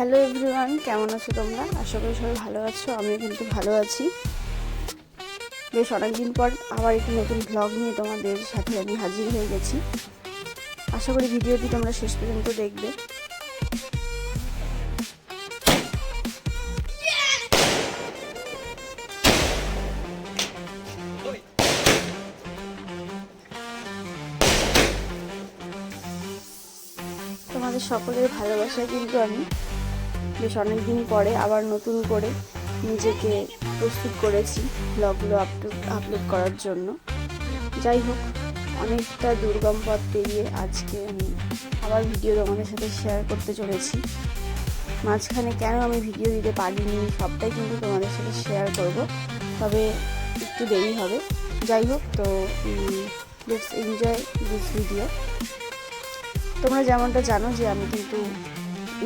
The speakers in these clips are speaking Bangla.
হ্যালো এভরিওয়ান, কেমন আছো তোমরা? আশা করি সবাই ভালো আছো, আমিও কিন্তু ভালো আছি। বেশ অনেকদিন পর আবার একটি নতুন ব্লগ নিয়ে তোমাদের সাথে আমি হাজির হয়ে গেছি। আশা করি ভিডিওটি তোমরা শেষ পর্যন্ত দেখবে। তোমাদের সকলের ভালোবাসা কিন্তু আমি বেশ অনেক দিন পরে আবার নতুন করে নিজেকে প্রস্তুত করেছি ব্লগগুলো আপলোড আপলোড করার জন্য। যাই হোক, অনেকটা দুর্গম পথ পেরিয়ে আজকে আমি আবার ভিডিও তোমাদের সাথে শেয়ার করতে চলেছি। মাঝখানে কেন আমি ভিডিও দিতে পারিনি, সবটাই কিন্তু তোমাদের সাথে শেয়ার করব। তবে একটু দেরি হবে। যাই হোক, তো লেটস এনজয় দিস ভিডিও তোমরা যেমনটা জানো যে আমি কিন্তু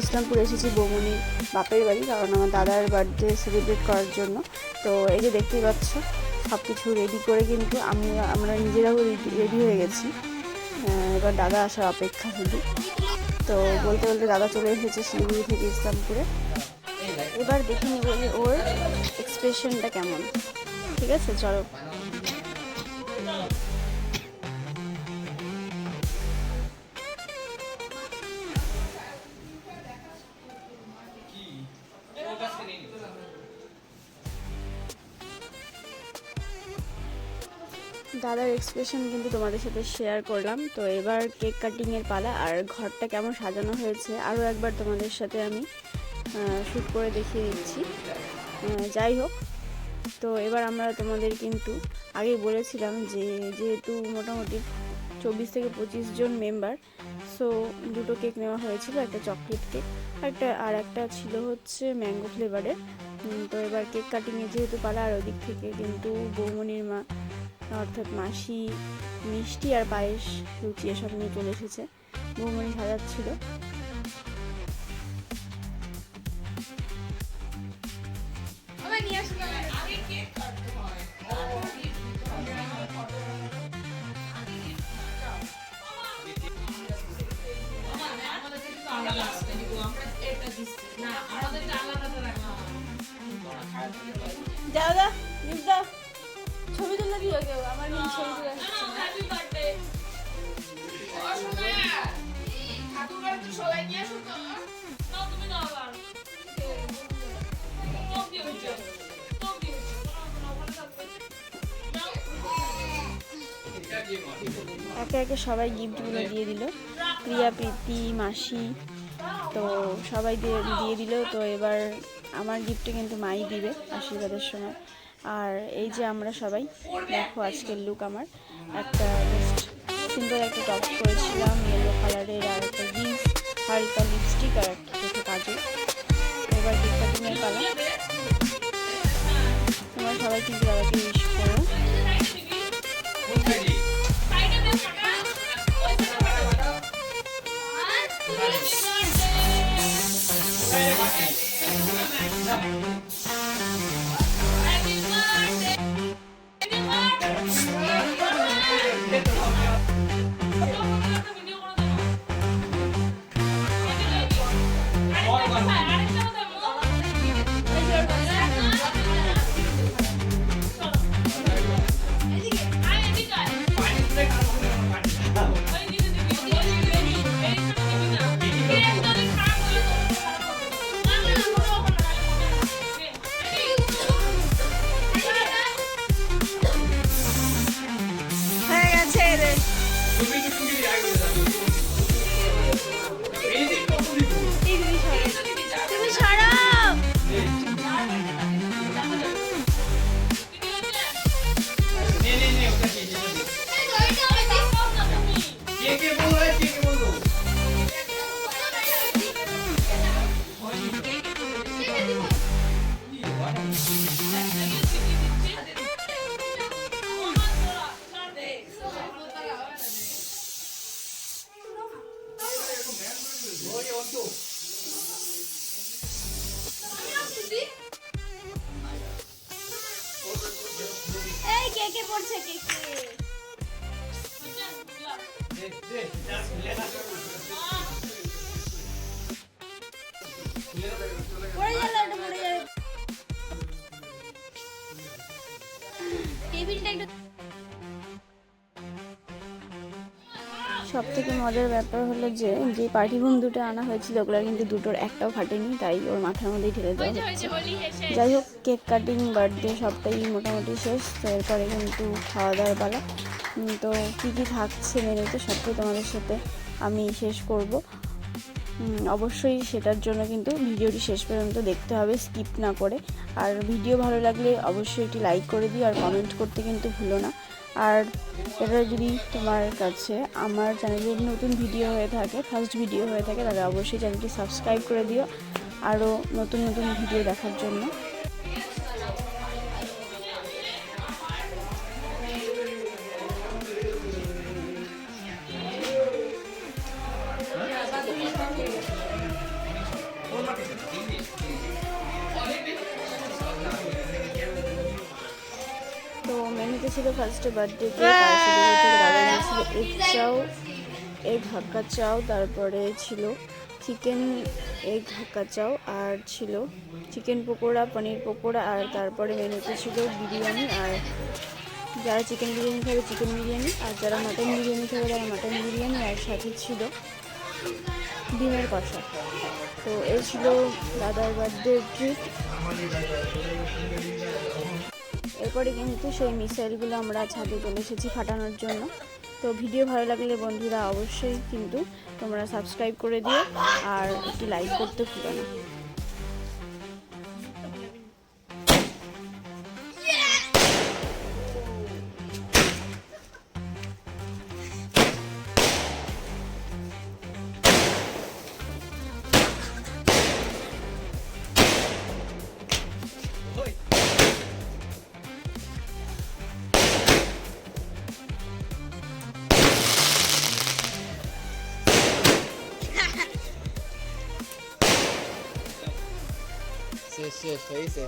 ইসলামপুর এসেছি বৌমনির বাপের বাড়ি, কারণ আমার দাদার বার্থডে সেলিব্রেট করার জন্য। তো এই যে দেখতেই পাচ্ছ সব কিছু রেডি করে কিন্তু আমি আমরা নিজেরাও রেডি হয়ে গেছি। এবার দাদা আসার অপেক্ষা শুধু। তো বলতে বলতে দাদা চলে এসেছে শিলিগুড়ি থেকে ইসলামপুরে। এবার দেখে নেব যে ওর এক্সপ্রেশনটা কেমন। ঠিক আছে, চলো। দাদার এক্সপ্রেশন কিন্তু তোমাদের সাথে শেয়ার করলাম। তো এবার কেক কাটিংয়ের পালা আর ঘরটা কেমন সাজানো হয়েছে আরও একবার তোমাদের সাথে আমি শ্যুট করে দেখিয়ে দিচ্ছি। যাই হোক, তো এবার আমরা তোমাদের কিন্তু আগেই বলেছিলাম যে যেহেতু মোটামুটি চব্বিশ থেকে পঁচিশ জন মেম্বার সো দুটো কেক নেওয়া হয়েছিল, একটা চকলেট কেক একটা, আর একটা ছিল হচ্ছে ম্যাঙ্গো ফ্লেভারের তো এবার কেক কাটিংয়ে যেহেতু পালা, আর ওদিক থেকে কিন্তু বৌমনির মা অর্থাৎ মাসি মিষ্টি আর পায়েস লুচি এসব নিয়ে চলে এসেছে। বৌমনি সাজাচ্ছিল। দাও দাও দাও ছবি কেউ আমার কিন্তু ছবি তুলে না। একে একে সবাই গিফটগুলো দিয়ে দিল। প্রিয়া প্রীতি মাসি তো সবাই দিয়ে দিয়ে দিল। তো এবার আমার গিফটে কিন্তু মাই দিবে আশীর্বাদের সময়। আর এই যে আমরা সবাই, দেখো আজকের লুক আমার। একটা সুন্দর একটা টপ করেছিলাম ইয়েলো কালারের আর একটা জিন্স হালকা লিপস্টিক আর একটা কাজল। এবার কেক কাটিংয়ের পালা তোমরা সবাই কিন্তু দাদাকে উইশ করো। কে কে পড়ছে কে কে পড়ে গেল সব থেকে মজার ব্যাপার হলো যে যে পার্টি বোম দুটো আনা হয়েছিল ওগুলো কিন্তু দুটোর একটাও ফাটেনি তাই ওর মাথার মধ্যেই ঢেলে দেওয়া হচ্ছে। যাই হোক কেক কাটিং বার্থডে সবটাই মোটামুটি শেষ। তো এরপরে কিন্তু খাওয়া দাওয়ার পালা তো কী কী থাকছে মেনুতে সবটাই তোমাদের সাথে আমি শেষ করব। অবশ্যই সেটার জন্য কিন্তু ভিডিওটি শেষ পর্যন্ত দেখতে হবে স্কিপ না করে। আর ভিডিও ভালো লাগলে অবশ্যই এটি লাইক করে দিও আর কমেন্ট করতে কিন্তু ভুলো না। আর এটা যদি তোমার কাছে আমার চ্যানেলের নতুন ভিডিও হয়ে থাকে ফার্স্ট ভিডিও হয়ে থাকে, তাহলে অবশ্যই চ্যানেলটি সাবস্ক্রাইব করে দিও। আরও নতুন নতুন ভিডিও দেখার জন্য। তো ছিল ফার্স্টে বার্থডে ছিল এগ চাও এগ হাক্কা চাও তারপরে ছিল চিকেন এগ হাক্কা চাও আর ছিল চিকেন পকোড়া, পনির পকোড়া, আর তারপরে মেনুতে ছিল বিরিয়ানি, আর যারা চিকেন বিরিয়ানি খাবে চিকেন বিরিয়ানি, আর যারা মাটন বিরিয়ানি খাবে তারা মাটন বিরিয়ানি, আর সাথে ছিল ডিমের কষা। তো এই ছিল দাদার বার্থডে ট্রিট এরপরে কিন্তু সেই মিসাইলগুলো আমরা ছাদে চলে এসেছি ফাটানোর জন্য। তো ভিডিও ভালো লাগলে বন্ধুরা অবশ্যই কিন্তু তোমরা সাবস্ক্রাইব করে দিও আর একটি লাইক করতে ভুলো না। শেষ শেষ হয়েছে